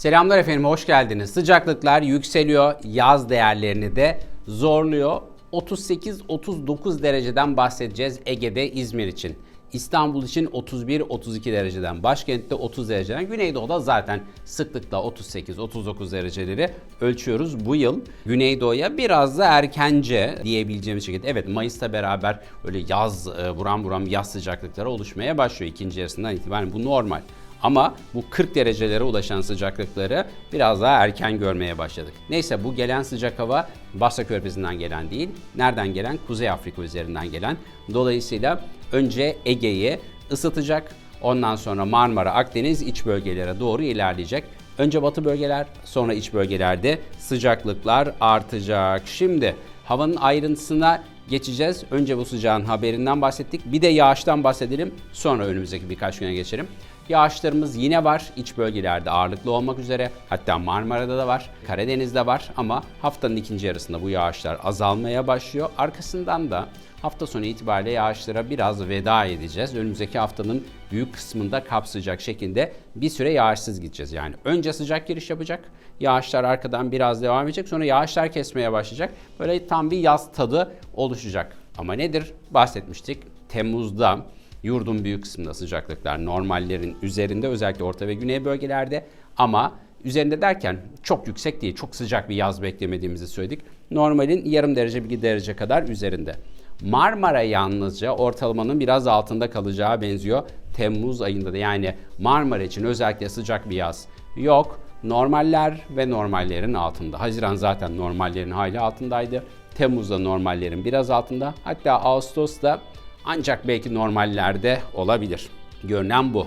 Selamlar efendim, hoş geldiniz. Sıcaklıklar yükseliyor, yaz değerlerini de zorluyor. 38-39 dereceden bahsedeceğiz Ege'de, İzmir için. İstanbul için 31-32 dereceden, başkentte 30 dereceden, Güneydoğu'da zaten sıklıkla 38-39 dereceleri ölçüyoruz bu yıl. Güneydoğu'ya biraz da erkence diyebileceğimiz şekilde. Evet Mayıs'ta beraber öyle yaz, e, buram buram yaz sıcaklıkları oluşmaya başlıyor ikinci yarısından itibaren. Bu normal. Ama bu 40 derecelere ulaşan sıcaklıkları biraz daha erken görmeye başladık. Neyse bu gelen sıcak hava Basra Körfezi'nden gelen değil. Nereden gelen? Kuzey Afrika üzerinden gelen. Dolayısıyla önce Ege'yi ısıtacak. Ondan sonra Marmara, Akdeniz iç bölgelere doğru ilerleyecek. Önce batı bölgeler, sonra iç bölgelerde sıcaklıklar artacak. Şimdi havanın ayrıntısına geçeceğiz. Önce bu sıcağın haberinden bahsettik. Bir de yağıştan bahsedelim. Sonra önümüzdeki birkaç güne geçelim. Yağışlarımız yine var. İç bölgelerde ağırlıklı olmak üzere. Hatta Marmara'da da var. Karadeniz'de var ama haftanın ikinci yarısında bu yağışlar azalmaya başlıyor. Arkasından da hafta sonu itibariyle yağışlara biraz veda edeceğiz. Önümüzdeki haftanın büyük kısmında kapsayacak şekilde bir süre yağışsız gideceğiz. Yani önce sıcak giriş yapacak. Yağışlar arkadan biraz devam edecek. Sonra yağışlar kesmeye başlayacak. Böyle tam bir yaz tadı oluşacak. Ama nedir? Bahsetmiştik. Temmuz'da Yurdun büyük kısmında sıcaklıklar normallerin üzerinde özellikle orta ve güney bölgelerde ama üzerinde derken çok yüksek değil, çok sıcak bir yaz beklemediğimizi söyledik. Normalin yarım derece bir derece kadar üzerinde. Marmara yalnızca ortalamanın biraz altında kalacağı benziyor. Temmuz ayında da yani Marmara için özellikle sıcak bir yaz yok. Normaller ve normallerin altında. Haziran zaten normallerin hali altındaydı. Temmuz'da normallerin biraz altında. Hatta Ağustos'ta ancak belki normallerde olabilir. Görünen bu.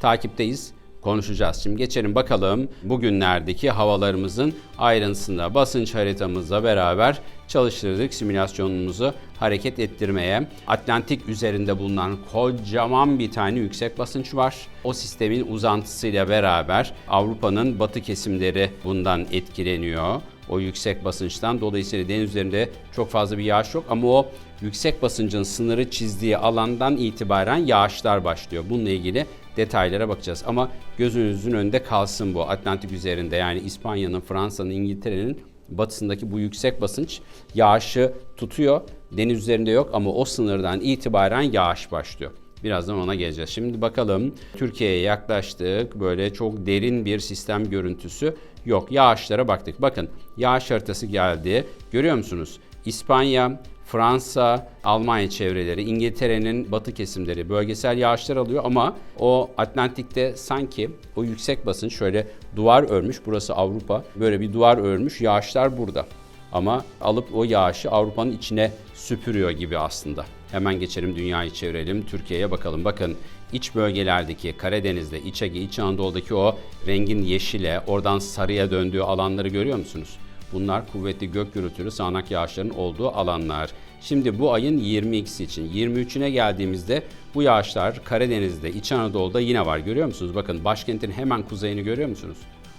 Takipteyiz konuşacağız. Şimdi geçelim bakalım bugünlerdeki havalarımızın ayrıntısında basınç haritamızla beraber çalıştırdık simülasyonumuzu hareket ettirmeye. Atlantik üzerinde bulunan kocaman bir tane yüksek basınç var. O sistemin uzantısıyla beraber Avrupa'nın batı kesimleri bundan etkileniyor o yüksek basınçtan. Dolayısıyla deniz üzerinde çok fazla bir yağış yok ama o yüksek basıncın sınırı çizdiği alandan itibaren yağışlar başlıyor. Bununla ilgili detaylara bakacağız. Ama gözünüzün önünde kalsın bu Atlantik üzerinde yani İspanya'nın, Fransa'nın, İngiltere'nin batısındaki bu yüksek basınç yağışı tutuyor. Deniz üzerinde yok ama o sınırdan itibaren yağış başlıyor. Birazdan ona geleceğiz. Şimdi bakalım Türkiye'ye yaklaştık. Böyle çok derin bir sistem görüntüsü yok. Yağışlara baktık. Bakın yağış haritası geldi. Görüyor musunuz? İspanya, Fransa, Almanya çevreleri, İngiltere'nin batı kesimleri bölgesel yağışlar alıyor ama o Atlantik'te sanki o yüksek basın şöyle duvar örmüş. Burası Avrupa. Böyle bir duvar örmüş. Yağışlar burada. Ama alıp o yağışı Avrupa'nın içine süpürüyor gibi aslında. Hemen geçelim dünyayı çevirelim. Türkiye'ye bakalım. Bakın iç bölgelerdeki Karadeniz'de, İç Ege, İç Anadolu'daki o rengin yeşile, oradan sarıya döndüğü alanları görüyor musunuz? Bunlar kuvvetli gök gürültülü sağanak yağışların olduğu alanlar. Şimdi bu ayın 22'si için 23'üne geldiğimizde bu yağışlar Karadeniz'de, İç Anadolu'da yine var. Görüyor musunuz? Bakın başkentin hemen kuzeyini görüyor musunuz?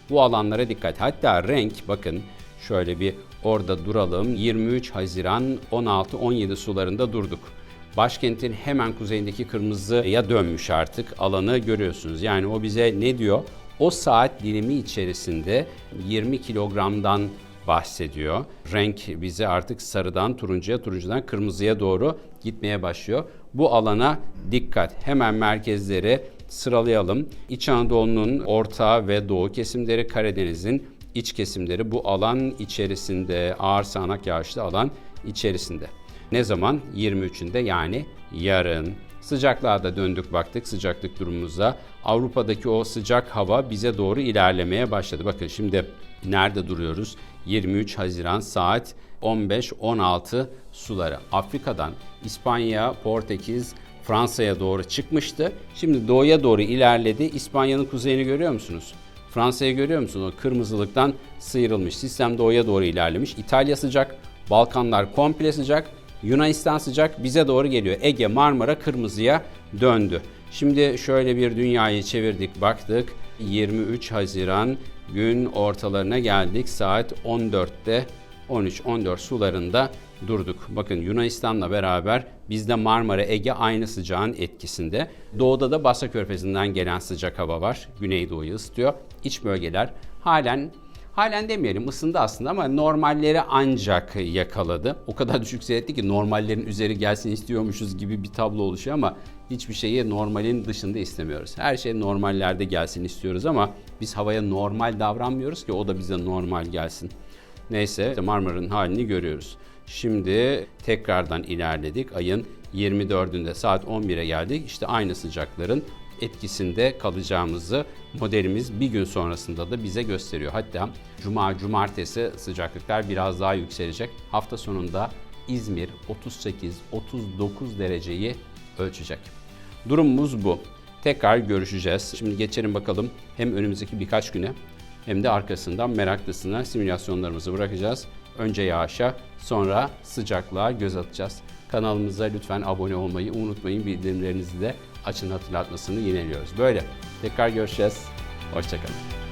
Bu alanlara dikkat. Hatta renk bakın şöyle bir orada duralım. 23 Haziran 16-17 sularında durduk. Başkentin hemen kuzeyindeki kırmızıya dönmüş artık alanı görüyorsunuz. Yani o bize ne diyor? O saat dilimi içerisinde 20 kilogramdan bahsediyor. Renk bize artık sarıdan turuncuya, turuncudan kırmızıya doğru gitmeye başlıyor. Bu alana dikkat. Hemen merkezleri sıralayalım. İç Anadolu'nun orta ve doğu kesimleri, Karadeniz'in iç kesimleri bu alan içerisinde, ağır sağanak yağışlı alan içerisinde. Ne zaman? 23'ünde yani yarın. Sıcaklığa da döndük baktık sıcaklık durumumuza. Avrupa'daki o sıcak hava bize doğru ilerlemeye başladı. Bakın şimdi nerede duruyoruz? 23 Haziran saat 15-16 suları. Afrika'dan İspanya, Portekiz, Fransa'ya doğru çıkmıştı. Şimdi doğuya doğru ilerledi. İspanya'nın kuzeyini görüyor musunuz? Fransa'yı görüyor musunuz? O kırmızılıktan sıyrılmış. Sistem doğuya doğru ilerlemiş. İtalya sıcak, Balkanlar komple sıcak. Yunanistan sıcak bize doğru geliyor. Ege, Marmara kırmızıya döndü. Şimdi şöyle bir dünyayı çevirdik, baktık. 23 Haziran gün ortalarına geldik. Saat 14'te 13-14 sularında durduk. Bakın Yunanistan'la beraber bizde Marmara, Ege aynı sıcağın etkisinde. Doğuda da Basra Körfezi'nden gelen sıcak hava var. Güneydoğu'yu ısıtıyor. İç bölgeler halen Halen demeyelim ısındı aslında ama normalleri ancak yakaladı. O kadar düşük seyretti ki normallerin üzeri gelsin istiyormuşuz gibi bir tablo oluşuyor ama hiçbir şeyi normalin dışında istemiyoruz. Her şey normallerde gelsin istiyoruz ama biz havaya normal davranmıyoruz ki o da bize normal gelsin. Neyse işte Marmara'nın halini görüyoruz. Şimdi tekrardan ilerledik. Ayın 24'ünde saat 11'e geldik. İşte aynı sıcakların etkisinde kalacağımızı modelimiz bir gün sonrasında da bize gösteriyor. Hatta cuma, cumartesi sıcaklıklar biraz daha yükselecek. Hafta sonunda İzmir 38-39 dereceyi ölçecek. Durumumuz bu. Tekrar görüşeceğiz. Şimdi geçelim bakalım hem önümüzdeki birkaç güne hem de arkasından meraklısına simülasyonlarımızı bırakacağız. Önce yağışa, sonra sıcaklığa göz atacağız. Kanalımıza lütfen abone olmayı unutmayın. Bildirimlerinizi de açın hatırlatmasını yineliyoruz. Böyle. Tekrar görüşeceğiz. Hoşçakalın.